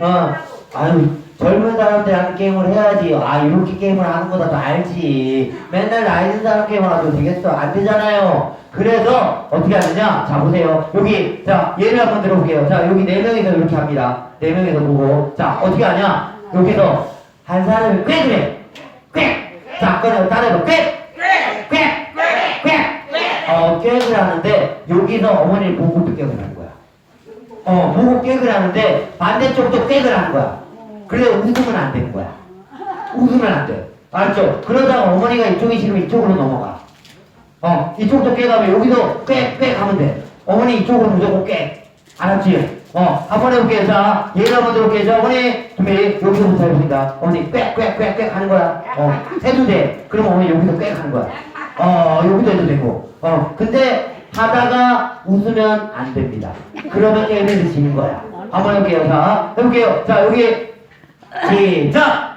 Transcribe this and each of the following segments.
어, 아유, 젊은 사람들 하는 게임을 해야지. 아, 이렇게 게임을 하는 거다 도 알지. 맨날 나이 든 사람 게임을 하도 되겠어. 안 되잖아요. 그래서 어떻게 하느냐? 자, 보세요. 여기, 자, 예를 한번 들어볼게요. 자, 여기 네 명이서 이렇게 합니다. 네 명이서 보고. 자, 어떻게 하냐? 여기서 한 사람이 꽤 그래. 꽤! 자, 꺼내, 따라해봐. 꽤! 어, 꾀을 하는데, 여기서 어머니를 보고 꾀을 하는 거야. 어, 보고 꾀을 하는데 반대쪽도 꾀을 하는 거야. 그래 웃으면 안 되는 거야. 웃으면 안 돼. 알죠? 그러다가 어머니가 이쪽이 싫으면 이쪽으로 넘어가. 어, 이쪽도 꾀가면 여기도 꾀, 꾀 가면 돼. 어머니 이쪽으로 무조건 꾀. 알았지? 어, 한번 해볼게요. 자, 예를 한번 들어볼게요. 자, 어머니, 준비, 여기서부터 해봅니다. 어머니, 꾀, 꾀, 꾀, 꾀 하는 거야. 어, 해도 돼. 그럼 어머니 여기서 꾀 하는 거야. 어, 여기도 해도 되고. 어, 근데 하다가 웃으면 안 됩니다. 그러면 게임에서 지는 거야. 한번 해볼게요. 자, 해볼게요. 자, 여기, 시작!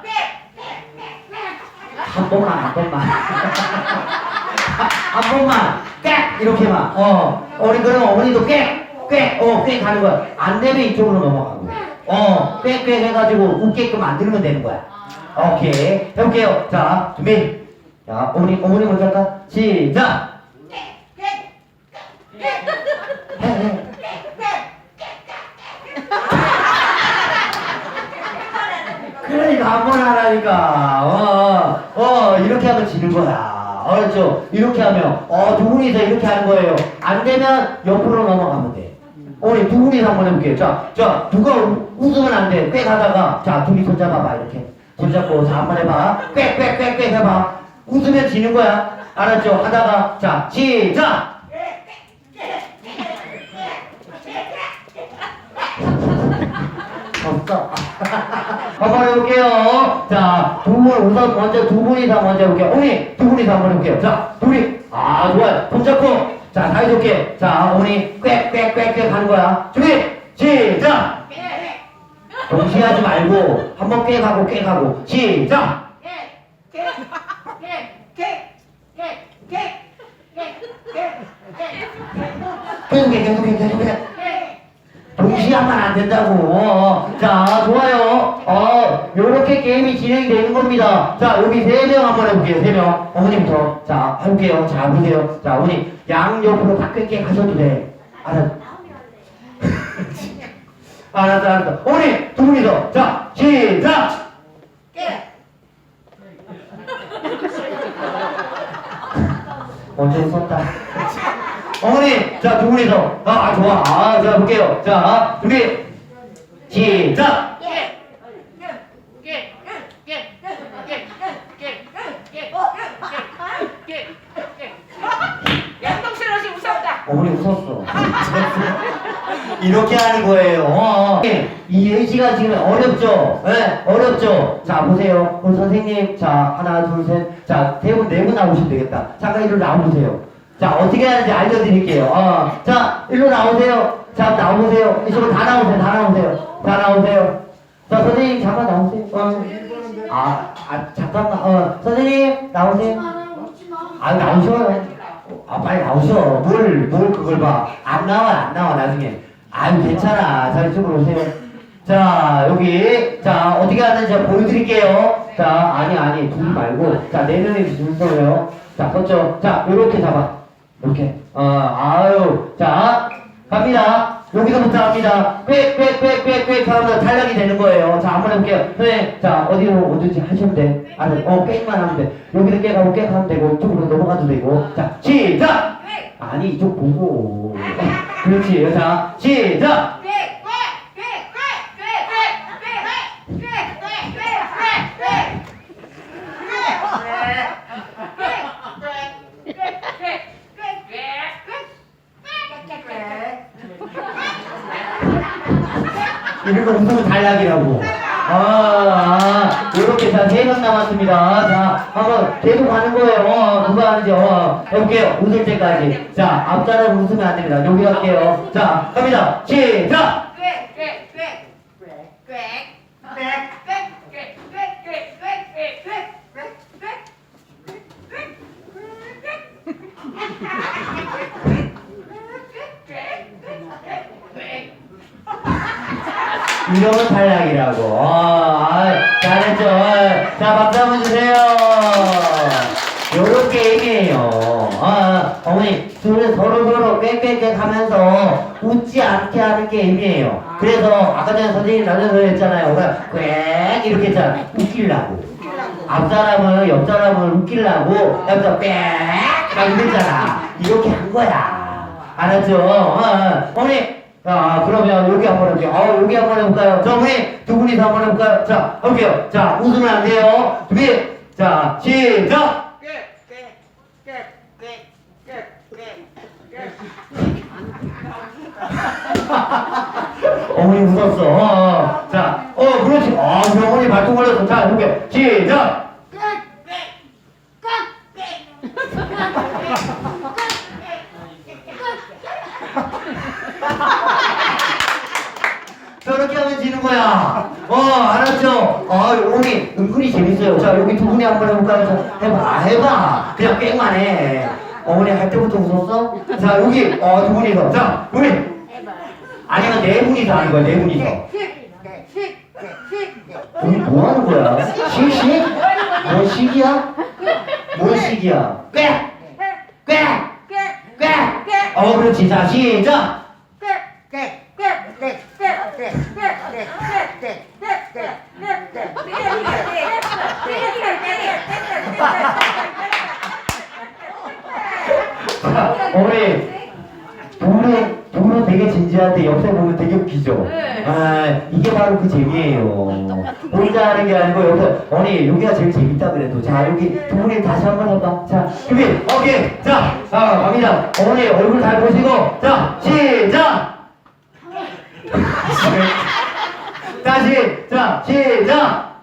한 번만, 한 번만. 한 번만, 꽥! 이렇게만. 어, 우리 그럼 어머니도 꽥! 꽥! 어, 꽥 가는 거야. 안 되면 이쪽으로 넘어가고. 어, 꽥, 꽥 해가지고 웃게끔 만들면 되는 거야. 오케이. 해볼게요. 자, 준비. 자, 어머니, 어머니 먼저 할까? 시작! 해, 해. 그러니까 한 번 하라니까. 어, 어, 이렇게 하면 지는 거야. 알았죠? 이렇게 하면, 어, 두 분이서 이렇게 하는 거예요. 안 되면 옆으로 넘어가면 돼. 우리 두 분이서 한번 해볼게요. 자, 자, 누가 우- 웃으면 안 돼. 꽤 가다가, 자, 둘이 손 잡아봐, 이렇게. 손 잡고, 자, 한번 해봐. 꽤 해봐. 웃으면 지는 거야. 알았죠? 하다가, 자, 시작! 없어. 한번 해볼게요. 자, 두 분, 우선 먼저 두 분이서 먼저 해볼게요. 어머니, 두 분이서 한번 해볼게요. 자, 둘이. 아, 좋아요. 손 잡고. 자, 사이좋게. 자, 어머니, 꽥 꽥 꽥 꽥 하는 거야. 준비, 시작! 동시에 하지 말고, 한번 꽥 하고 꽥 하고. 시작! 계속해, 계속해, 계속해. 동시에 하면 안 된다고. 어, 어. 자, 좋아요. 어, 요렇게 게임이 진행이 되는 겁니다. 자, 여기 세 명 한번 해볼게요. 세 명. 어머니부터. 자, 해볼게요. 자, 보세요. 자, 어머니, 양옆으로 다 꿰게 하셔도 돼. 알았, 알았어, 알았어. 어머니, 두 분이서. 자, 시작! 언제 웃었다. 어머니, 자, 두 분이서. 아, 아, 좋아. 아, 자, 볼게요. 자, 준비. 시작! 어머니 웃었어. 이렇게 하는 거예요. 어, 어. 이 예시가 지금 어렵죠? 네, 어렵죠? 자, 보세요. 우리 선생님. 자, 하나, 둘, 셋. 자, 대본 네분 나오시면 되겠다. 잠깐 이리로 나와보세요. 자, 어떻게 하는지 알려드릴게요. 어, 자, 일로 나오세요. 자, 나오세요. 이쪽으로 다 나오세요. 다 나오세요. 다 나오세요. 자, 선생님, 잠깐 나오세요. 어. 아, 아, 잠깐만. 어, 선생님, 나오세요. 아, 나오셔요. 아, 빨리 나오셔. 뭘, 뭘 그걸 봐. 안 나와, 안 나와, 나중에. 아유, 괜찮아. 자, 이쪽으로 오세요. 자, 여기. 자, 어떻게 하는지 보여드릴게요. 자, 아니, 아니, 둘 말고. 자, 네 명이 줄 거예요. 자, 섰죠. 자, 요렇게 잡아. 이렇게. 어, 아유. 자, 갑니다. 여기서부터 합니다. 꽥, 꽥, 꽥, 꽥, 꽥 하면 탈락이 되는 거예요. 자, 한번 해볼게요. 네. 자, 어디로 어디지 하시면 돼. 아니, 어, 꽥만 하면 돼. 여기서 꽥하고 꽥 하면 되고, 이쪽으로 넘어가도 되고. 자, 시작! 아니, 이쪽 보고. 그렇지. 자, 시작! 이런 거 웃으면 탈락이라고. 아, 이렇게 자, 세명 남았습니다. 자, 한번 계속 가는 거예요. 어, 누가 하는지, 어, 해볼게요. 웃을 때까지. 자, 앞사람 웃으면 안 됩니다. 여기 갈게요. 자, 갑니다. 시작! 이러면 탈락이라고. 어, 아, 잘했죠. 어, 자, 박수 한번 주세요. 요런 게임이에요. 아, 어머니, 둘이 서로서로 꽥꽥꽥 하면서 웃지 않게 하는 게임이에요. 그래서 아까 전에 선생님이 나눠서 했잖아요. 꽥 이렇게 했잖아. 웃기려고. 앞 사람은 옆 사람을 웃기려고 여기서 빽막 이랬잖아. 이렇게 한 거야. 알았죠? 어, 어. 어머니, 자, 그러면 여기 한번 해볼게요. 어, 여기 한번 해볼까요? 자, 어머니, 두 분이서 한번 해볼까요? 자, 해볼게요. 자, 웃으면 안 돼요. 준비. 자, 시작! 어머니 웃었어. 어, 어. 자, 어, 그렇지. 어, 우리 어머니 발톱 걸렸어. 자, 해볼게요. 시작! 저렇게 하면 지는 거야. 어, 알았죠? 어, 어머니, 은근히 재밌어요. 자, 여기 두 분이 한번 해볼까요? 자, 해봐. 아, 해봐. 그냥 뺑만 해. 어머니 할 때부터 웃었어? 자, 여기, 어, 두 분이서. 자, 우리. 아니면 네 분이서 하는 거야, 네 분이서. 우리 뭐 하는 거야? 시식? 뭐 식이야? 뭐 식이야? 꽤! 꽤! 꽤! 어, 그렇지. 자, 시작! 자, 어머니, 동네, 동네 되게 진지한데 옆에 보면 되게 웃기죠? 네. 아, 이게 바로 그 재미예요. 혼자 하는 게 아니고 옆에, 어머니, 여기가 제일 재밌다 그래도. 자, 여기 두 분이 다시 한 번 해봐. 자, 준비, 오케이. 자, 자, 갑니다. 어머니, 얼굴 잘 보시고, 자, 시작! 다시, 자, 시작!